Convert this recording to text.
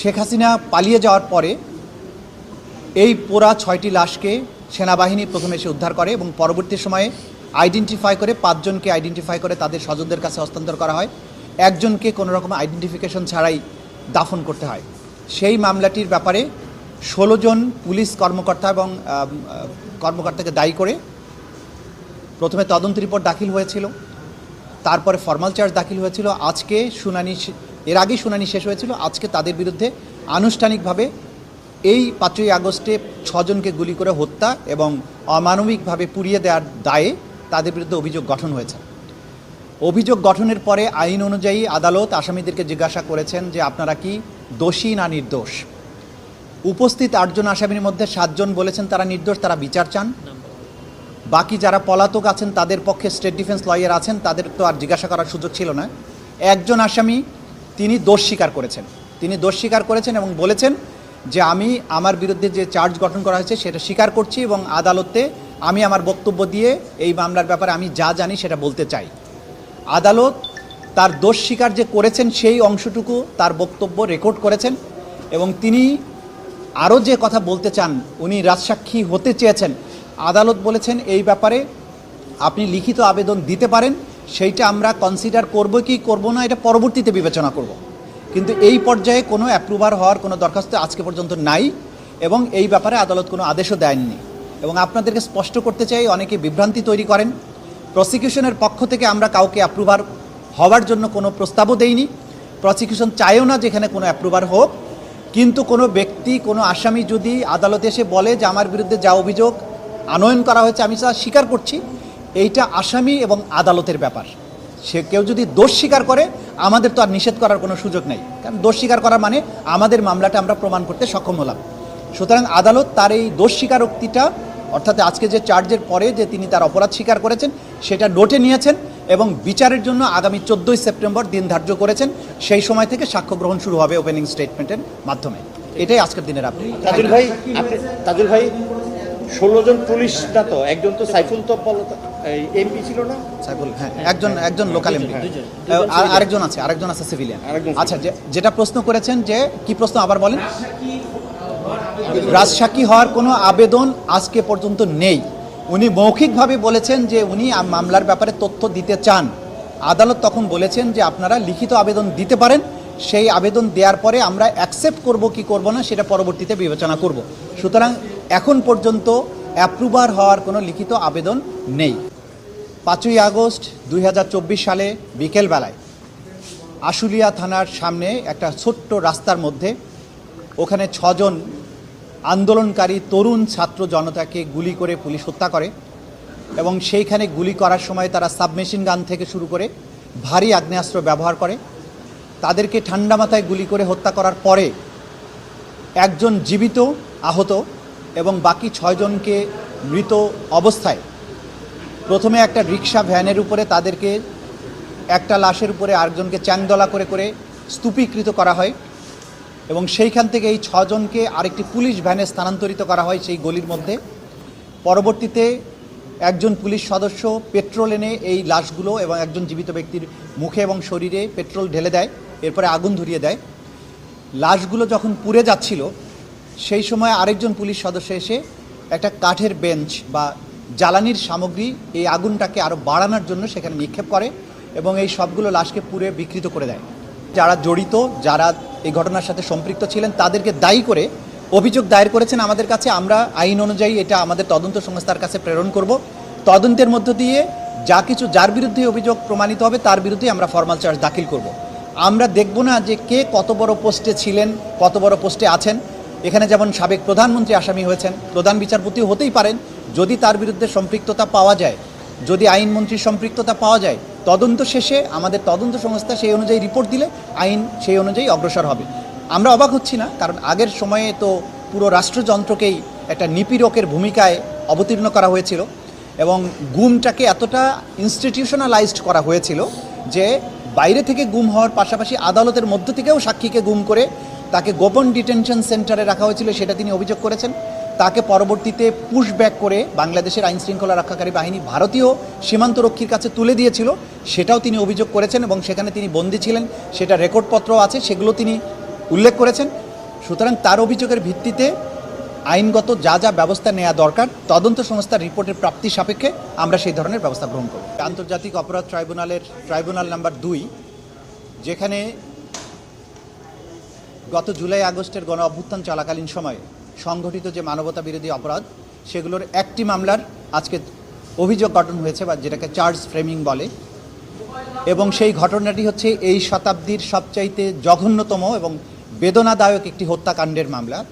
শেখ হাসিনা পালিয়ে যাওয়ার পরে এই পোড়া ছয়টি লাশকে সেনাবাহিনী প্রথমে এসে উদ্ধার করে এবং পরবর্তী সময়ে আইডেন্টিফাই করে পাঁচজনকে আইডেন্টিফাই করে তাদের স্বজনদের কাছে হস্তান্তর করা হয়। একজনকে কোনো রকম আইডেন্টিফিকেশন ছাড়াই দাফন করতে হয়। সেই মামলাটির ব্যাপারে ষোলো জন পুলিশ কর্মকর্তা এবং কর্মকর্তাকে দায়ী করে প্রথমে তদন্ত রিপোর্ট দাখিল হয়েছিল। তারপরে ফর্মাল চার্জ দাখিল হয়েছিল। আজকে শুনানি এর আগেই শুনানি শেষ হয়েছিল। আজকে তাদের বিরুদ্ধে আনুষ্ঠানিকভাবে এই পাঁচই আগস্টে ছজনকে গুলি করে হত্যা এবং অমানবিকভাবে পুড়িয়ে দেওয়ার দায়ে তাদের বিরুদ্ধে অভিযোগ গঠন হয়েছে। অভিযোগ গঠনের পরে আইন অনুযায়ী আদালত আসামিদেরকে জিজ্ঞাসা করেছেন যে, আপনারা কি দোষী না নির্দোষ? উপস্থিত আটজন আসামির মধ্যে সাতজন বলেছেন তারা নির্দোষ, তারা বিচার চান। বাকি যারা পলাতক আছেন, তাদের পক্ষে স্টেট ডিফেন্স লয়ার আছেন, তাদের তো আর জিজ্ঞাসা করার সুযোগ ছিল না। একজন আসামি তিনি দোষ স্বীকার করেছেন। তিনি দোষ স্বীকার করেছেন এবং বলেছেন যে আমি আমার বিরুদ্ধে যে চার্জ গঠন করা হয়েছে সেটা স্বীকার করছি এবং আদালতে আমি আমার বক্তব্য দিয়ে এই মামলার ব্যাপারে আমি যা জানি সেটা বলতে চাই। আদালত তার দোষ স্বীকার যে করেছেন সেই অংশটুকু তার বক্তব্য রেকর্ড করেছেন এবং তিনি আরও যে কথা বলতে চান, উনি রাজসাক্ষী হতে চেয়েছেন। আদালত বলেছেন, এই ব্যাপারে আপনি লিখিত আবেদন দিতে পারেন সেইটা আমরা কনসিডার করব কি করব না, এটা পরবর্তীতে বিবেচনা করব। কিন্তু এই পর্যায়ে কোনো অ্যাপ্রুভার হওয়ার কোনো দরখাস্ত আজকে পর্যন্ত নাই এবং এই ব্যাপারে আদালত কোনো আদেশও দেয়নি। এবং আপনাদেরকে স্পষ্ট করতে চাই, অনেকে বিভ্রান্তি তৈরি করেন। প্রসিকিউশনের পক্ষ থেকে আমরা কাউকে অ্যাপ্রুভার হওয়ার জন্য কোনো প্রস্তাবও দেইনি। প্রসিকিউশন চায়ও না যেখানে কোনো অ্যাপ্রুভার হোক। কিন্তু কোনো ব্যক্তি, কোনো আসামি যদি আদালতে এসে বলে যে আমার বিরুদ্ধে যা অভিযোগ আনয়ন করা হয়েছে, আমি তা স্বীকার করছি। এইটা আসামি এবং আদালতের ব্যাপার। সে কেউ যদি দোষ স্বীকার করে, আমাদের তো আর নিষেধ করার কোনো সুযোগ নেই। কারণ দোষ স্বীকার করা মানে আমাদের মামলাটা আমরা প্রমাণ করতে সক্ষম হলাম। সুতরাং আদালত তার এই দোষ স্বীকারোক্তিটা, অর্থাৎ আজকে যে চার্জের পরে যে তিনি তার অপরাধ স্বীকার করেছেন, সেটা নোটে নিয়েছেন এবং বিচারের জন্য আগামী চোদ্দোই সেপ্টেম্বর দিন ধার্য করেছেন, সেই সময় থেকে সাক্ষ্য গ্রহণ শুরু হবে ওপেনিং স্টেটমেন্টের মাধ্যমে। এটাই আজকের দিনের আপনি তাজুল ভাই তাজুল ভাই ষোলো জন পুলিশ না তো? একজন তো সাইফুল তো এমপি ছিল না? সাইফুল হ্যাঁ একজন একজন লোকাল এমপি দুইজন। আরেকজন আছে আরেকজন আছে সিভিলিয়ান আচ্ছা যেটা প্রশ্ন করেছেন যে কি প্রশ্ন আবার বলেন? রাজসাক্ষী হওয়ার কোনো আবেদন আজকে পর্যন্ত নেই। উনি মৌখিকভাবে বলেছেন যে উনি মামলার ব্যাপারে তথ্য দিতে চান। আদালত তখন বলেছেন যে আপনারা লিখিত আবেদন দিতে পারেন। সেই আবেদন দেওয়ার পরে আমরা অ্যাকসেপ্ট করব কি করব না সেটা পরবর্তীতে বিবেচনা করব। সুতরাং এখন পর্যন্ত অ্যাপ্রুভার হওয়ার কোনো লিখিত আবেদন নেই। পাঁচই আগস্ট দুই হাজার চব্বিশ সালে বিকেলবেলায় আশুলিয়া থানার সামনে একটা ছোট্ট রাস্তার মধ্যে ওখানে ছজন আন্দোলনকারী তরুণ ছাত্র জনতাকে গুলি করে পুলিশ হত্যা করে এবং সেইখানে গুলি করার সময় তারা সাবমেশিন গান থেকে শুরু করে ভারী আগ্নেয়াস্ত্র ব্যবহার করে। তাদেরকে ঠান্ডা মাথায় গুলি করে হত্যা করার পরে একজন জীবিত আহত এবং বাকি ছয়জনকে মৃত অবস্থায়। প্রথমে একটা রিক্সা ভ্যানের উপরে তাদেরকে একটা লাশের উপরে আরেকজনকে চ্যাংদলা করে করে স্তূপীকৃত করা হয় এবং সেইখান থেকে এই ছজনকে আরেকটি পুলিশ ভ্যানে স্থানান্তরিত করা হয় সেই গলির মধ্যে। পরবর্তীতে একজন পুলিশ সদস্য পেট্রোল এনে এই লাশগুলো এবং একজন জীবিত ব্যক্তির মুখে এবং শরীরে পেট্রোল ঢেলে দেয়, এরপরে আগুন ধরিয়ে দেয়। লাশগুলো যখন পুড়ে যাচ্ছিল সেই সময় আরেকজন পুলিশ সদস্য এসে একটা কাঠের বেঞ্চ বা জ্বালানির সামগ্রী এই আগুনটাকে আরও বাড়ানোর জন্য সেখানে নিক্ষেপ করে এবং এই সবগুলো লাশকে পুড়ে বিকৃত করে দেয়। যারা জড়িত, যারা এই ঘটনার সাথে সম্পৃক্ত ছিলেন, তাদেরকে দায়ী করে অভিযোগ দায়ের করেছেন আমাদের কাছে। আমরা আইন অনুযায়ী এটা আমাদের তদন্ত সংস্থার কাছে প্রেরণ করব। তদন্তের মধ্য দিয়ে যা কিছু যার বিরুদ্ধে অভিযোগ প্রমাণিত হবে, তার বিরুদ্ধে আমরা ফর্মাল চার্জ দাখিল করব। আমরা দেখব না যে কে কত বড় পোস্টে ছিলেন, কত বড় পোস্টে আছেন। এখানে যেমন সাবেক প্রধানমন্ত্রী আসামি হয়েছেন, প্রধান বিচারপতিও হতেই পারেন, যদি তার বিরুদ্ধে সম্পৃক্ততা পাওয়া যায়, যদি আইনমন্ত্রীর সম্পৃক্ততা পাওয়া যায়, তদন্ত শেষে আমাদের তদন্ত সংস্থা সেই অনুযায়ী রিপোর্ট দিলে আইন সেই অনুযায়ী অগ্রসর হবে। আমরা অবাক হচ্ছি না, কারণ আগের সময়ে তো পুরো রাষ্ট্রযন্ত্রকেই একটা নিপীড়কের ভূমিকায় অবতীর্ণ করা হয়েছিল এবং গুমটাকে এতটা ইনস্টিটিউশনালাইজড করা হয়েছিল যে বাইরে থেকে গুম হওয়ার পাশাপাশি আদালতের মধ্য থেকেও সাক্ষীকে গুম করে তাকে গোপন ডিটেনশন সেন্টারে রাখা হয়েছিল, সেটা তিনি অভিযোগ করেছেন। তাকে পরবর্তীতে পুশব্যাক করে বাংলাদেশের আইন শৃঙ্খলা রক্ষাকারী বাহিনী ভারতীয় সীমান্তরক্ষীর কাছে তুলে দিয়েছিল। সেটাও তিনি অভিযোগ করেছেন এবং সেখানে তিনি বন্দী ছিলেন। সেটা রেকর্ডপত্র আছে, সেগুলো তিনি উল্লেখ করেছেন। সুতরাং তার অভিযোগের ভিত্তিতে আইনগত যা যা ব্যবস্থা নেওয়া দরকার, তদন্ত সংস্থার রিপোর্টের প্রাপ্তি সাপেক্ষে আমরা সেই ধরনের ব্যবস্থা গ্রহণ করব। আন্তর্জাতিক অপরাধ ট্রাইব্যুনালের, ট্রাইব্যুনাল নাম্বার দুই, যেখানে গত জুলাই আগস্টের গণ অভ্যুত্থান চলাকালীন সময়ে সংঘটিত যে মানবতা বিরোধী অপরাধ, সেগুলোর একটি মামলার আজকে অভিযোগ গঠন হয়েছে বা যেটাকে চার্জ ফ্রেমিং বলে। এবং সেই ঘটনাটি হচ্ছে এই শতাব্দীর সবচাইতে জঘন্যতম এবং বেদনাদায়ক একটি হত্যাকাণ্ডের মামলা।